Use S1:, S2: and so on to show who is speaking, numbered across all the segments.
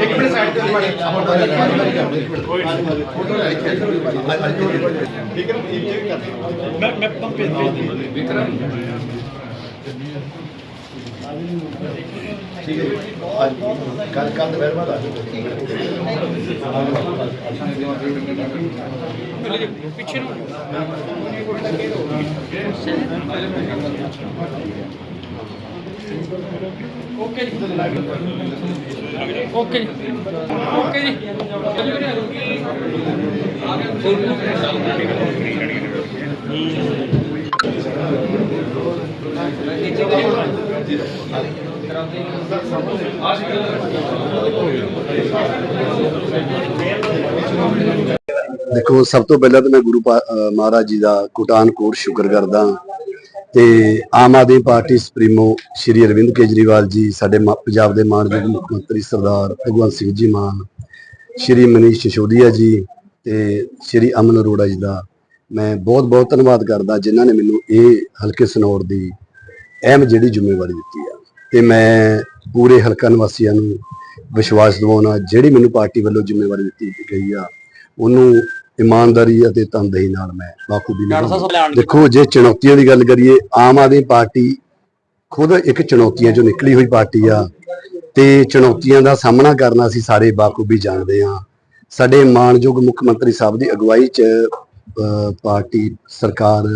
S1: ਇੱਕ minute side ਤੇ ਮਾੜੇ ਠੀਕ ਹੈ ਇਹ ਚੈੱਕ ਕਰ
S2: ਮੈਂ ਮੈਂ ਪੰਪੇ ਭੇਜ
S1: ਠੀਕ ਹੈ ਕੱਲ ਕੱਲ ਦੁਪਹਿਰ ਬਾਅਦ ਆ ਜਾਓ। ਠੀਕ
S2: ਪਿੱਛੇ ਨੂੰ ਓਕੇ ਜੀ। ਓਕੇ ਜੀ। ਓਕੇ ਜੀ। ਚੱਲ ਵੀਰੇ
S3: ਦੇਖੋ, ਸਭ ਤੋਂ ਪਹਿਲਾਂ ਤਾਂ ਮੈਂ ਗੁਰੂ ਪਾ- ਮਹਾਰਾਜ ਜੀ ਦਾ ਕੋਟਾਨ ਕੋਟ ਸ਼ੁਕਰ ਕਰਦਾ ਤੇ ਆਮ ਆਦਮੀ ਪਾਰਟੀ ਸੁਪਰੀਮੋ ਸ਼੍ਰੀ ਅਰਵਿੰਦ ਕੇਜਰੀਵਾਲ ਜੀ, ਸਾਡੇ ਮਾ- ਪੰਜਾਬ ਦੇ ਮਾਨਯੋਗ ਮੁੱਖ ਮੰਤਰੀ ਸਰਦਾਰ ਭਗਵੰਤ ਸਿੰਘ ਜੀ ਮਾਨ, ਸ਼੍ਰੀ ਮਨੀਸ਼ ਸਿਸੋਦੀਆ ਜੀ ਤੇ ਸ਼੍ਰੀ ਅਮਨ ਅਰੋੜਾ ਜੀ ਦਾ ਮੈਂ ਬਹੁਤ ਬਹੁਤ ਧੰਨਵਾਦ ਕਰਦਾ, ਜਿਨ੍ਹਾਂ ਨੇ ਮੈਨੂੰ ਇਹ ਹਲਕੇ ਸਨੌਰ ਦੀ ਅਹਿਮ ਜਿਹੜੀ ਜ਼ਿੰਮੇਵਾਰੀ ਦਿੱਤੀ ਹੈ। ਤੇ ਮੈਂ ਪੂਰੇ ਹਲਕਾ ਨਿਵਾਸੀਆਂ ਨੂੰ ਵਿਸ਼ਵਾਸ ਦਿਵਾਉਣਾ ਜਿਹੜੀ ਮੈਨੂੰ ਪਾਰਟੀ ਵੱਲੋਂ ਜ਼ਿੰਮੇਵਾਰੀ ਦਿੱਤੀ ਗਈ ਆ ਉਹਨੂੰ ਇਮਾਨਦਾਰੀ ਅਤੇ ਤਨਦੇਹੀ ਨਾਲ ਮੈਂ ਬਾਖੂਬੀ ਨਿਭਾਉਂਗਾ ਦੇਖੋ ਜੇ ਚੁਣੌਤੀਆਂ ਦੀ ਗੱਲ ਕਰੀਏ ਆਮ ਆਦਮੀ ਪਾਰਟੀ ਖੁਦ ਇੱਕ ਚੁਣੌਤੀਆਂ ਚੋਂ ਨਿਕਲੀ ਹੋਈ ਪਾਰਟੀ ਆ ਤੇ ਚੁਣੌਤੀਆਂ ਦਾ ਸਾਹਮਣਾ ਕਰਨਾ ਅਸੀਂ ਸਾਰੇ ਬਾਖੂਬੀ ਜਾਣਦੇ ਹਾਂ ਸਾਡੇ ਮਾਨਯੋਗ ਮੁੱਖ ਮੰਤਰੀ ਸਾਹਿਬ ਦੀ ਅਗਵਾਈ 'ਚ ਪਾਰਟੀ ਸਰਕਾਰ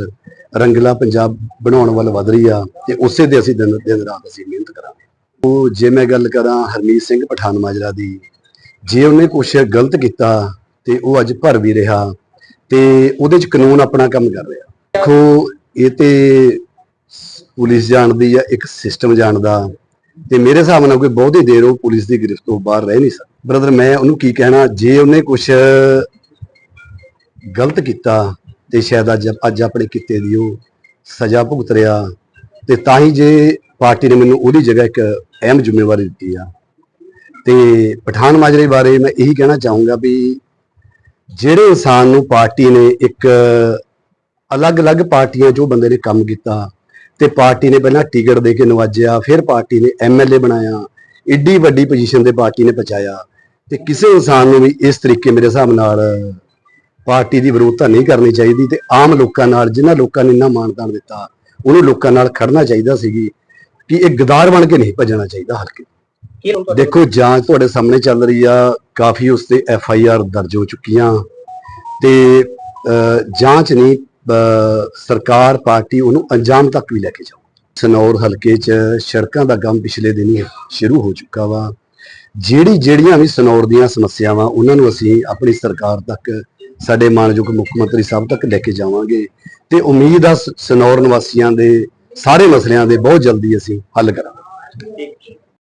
S3: ਰੰਗਲਾ ਪੰਜਾਬ ਬਣਾਉਣ ਵੱਲ ਵਧ ਰਹੀ ਆ ਤੇ ਉਸੇ ਦੇ ਅਸੀਂ ਦਿਨ ਦਿਨ ਰਾਤ ਅਸੀਂ ਮਿਹਨਤ ਕਰਾਂਗੇ। ਉਹ ਜੇ ਮੈਂ ਗੱਲ ਕਰਾਂ ਹਰਮੀਤ ਸਿੰਘ ਪਠਾਨ ਮਾਜਰਾ ਦੀ, ਜੇ ਉਹਨੇ ਕੁਛ ਗਲਤ ਕੀਤਾ ਤੇ ਉਹ ਅੱਜ ਭਰ ਵੀ ਰਿਹਾ ਤੇ ਉਹਦੇ 'ਚ ਕਾਨੂੰਨ ਆਪਣਾ ਕੰਮ ਕਰ ਰਿਹਾ। ਦੇਖੋ, ਇਹ ਤੇ ਪੁਲਿਸ ਜਾਣਦੀ ਆ, ਇੱਕ ਸਿਸਟਮ ਜਾਣਦਾ ਤੇ ਮੇਰੇ ਹਿਸਾਬ ਨਾਲ ਕੋਈ ਬਹੁਤੀ ਦੇਰ ਉਹ ਪੁਲਿਸ ਦੀ ਗ੍ਰਿਫਤ ਤੋਂ ਬਾਹਰ ਰਹਿ ਨਹੀਂ ਸਕਦਾ। ਬ੍ਰਦਰ ਮੈਂ ਉਹਨੂੰ ਕੀ ਕਹਿਣਾ, ਜੇ ਉਹਨੇ ਕੁਝ ਗਲਤ ਕੀਤਾ ਤੇ ਸ਼ਾਇਦ ਅੱਜ ਅੱਜ ਆਪਣੇ ਕਿੱਤੇ ਦੀ ਉਹ ਸਜ਼ਾ ਭੁਗਤ ਰਿਹਾ। ਤੇ ਤਾਂ ਹੀ ਜੇ ਪਾਰਟੀ ਨੇ ਮੈਨੂੰ ਉਹਦੀ ਜਗ੍ਹਾ ਇੱਕ ਅਹਿਮ ਜ਼ਿੰਮੇਵਾਰੀ ਦਿੱਤੀ ਆ। ਤੇ ਪਠਾਨ ਮਾਜਰੇ ਬਾਰੇ ਮੈਂ ਇਹੀ ਕਹਿਣਾ ਚਾਹੂੰਗਾ ਵੀ ਜਿਹੜੇ ਇਨਸਾਨ ਨੂੰ ਪਾਰਟੀ ਨੇ ਇੱਕ ਅਲੱਗ-ਅਲੱਗ ਪਾਰਟੀਆਂ ਜੋ ਬੰਦੇ ਨੇ ਕੰਮ ਕੀਤਾ ਤੇ ਪਾਰਟੀ ਨੇ ਪਹਿਲਾਂ ਟਿਕਟ ਦੇ ਕੇ ਨਵਾਜਿਆ, ਫਿਰ ਪਾਰਟੀ ਨੇ ਐਮਐਲਏ ਬਣਾਇਆ, ਏਡੀ ਵੱਡੀ ਪੋਜੀਸ਼ਨ ਤੇ ਪਾਰਟੀ ਨੇ ਪਹੁੰਚਾਇਆ ਤੇ ਕਿਸੇ ਇਨਸਾਨ ਨੂੰ ਵੀ ਇਸ ਤਰੀਕੇ ਮੇਰੇ ਹਿਸਾਬ ਨਾਲ ਪਾਰਟੀ ਦੀ ਵਿਰੋਧਤਾ ਨਹੀਂ ਕਰਨੀ ਚਾਹੀਦੀ ਤੇ ਆਮ ਲੋਕਾਂ ਨਾਲ ਜਿਨ੍ਹਾਂ ਲੋਕਾਂ ਨੇ ਇੰਨਾ ਮਾਨਦਾਨ ਦਿੱਤਾ ਉਹਨੂੰ ਲੋਕਾਂ ਨਾਲ ਖੜਨਾ ਚਾਹੀਦਾ ਸੀਗੀ ਕਿ ਇਹ ਗਦਾਰ ਬਣ ਕੇ ਨਹੀਂ ਭੱਜਣਾ ਚਾਹੀਦਾ ਹਲਕੇ ਦੇਖੋ ਜਾਂਚ ਤੁਹਾਡੇ ਸਾਹਮਣੇ ਚੱਲ ਰਹੀ ਆ ਕਾਫੀ ਉਸ ਤੇ ਐਫ ਆਈ ਆਰ ਦਰਜ ਹੋ ਚੁੱਕੀਆਂ ਤੇ ਜਾਂਚ ਨਹੀਂ ਸਰਕਾਰ ਪਾਰਟੀ ਉਹਨੂੰ ਅੰਜਾਮ ਤੱਕ ਵੀ ਲੈ ਕੇ ਜਾਊ। ਸਨੌਰ ਹਲਕੇ 'ਚ ਸੜਕਾਂ ਦਾ ਕੰਮ ਪਿਛਲੇ ਦਿਨ ਹੀ ਸ਼ੁਰੂ ਹੋ ਚੁੱਕਾ ਵਾ। ਜਿਹੜੀ ਜਿਹੜੀਆਂ ਵੀ ਸਨੌਰ ਦੀਆਂ ਸਮੱਸਿਆਵਾਂ ਉਹਨਾਂ ਨੂੰ ਅਸੀਂ ਆਪਣੀ ਸਰਕਾਰ ਤੱਕ ਸਾਡੇ ਮਾਨਯੋਗ ਮੁੱਖ ਮੰਤਰੀ ਸਾਹਿਬ ਤੱਕ ਲੈ ਕੇ ਜਾਵਾਂਗੇ। ਤੇ ਉਮੀਦ ਆ ਸਨੌਰ ਨਿਵਾਸੀਆਂ ਦੇ, ਸਾਰੇ ਮਸਲਿਆਂ ਦੇ ਬਹੁਤ ਜਲਦੀ ਅਸੀਂ ਹੱਲ ਕਰਾਂਗੇ।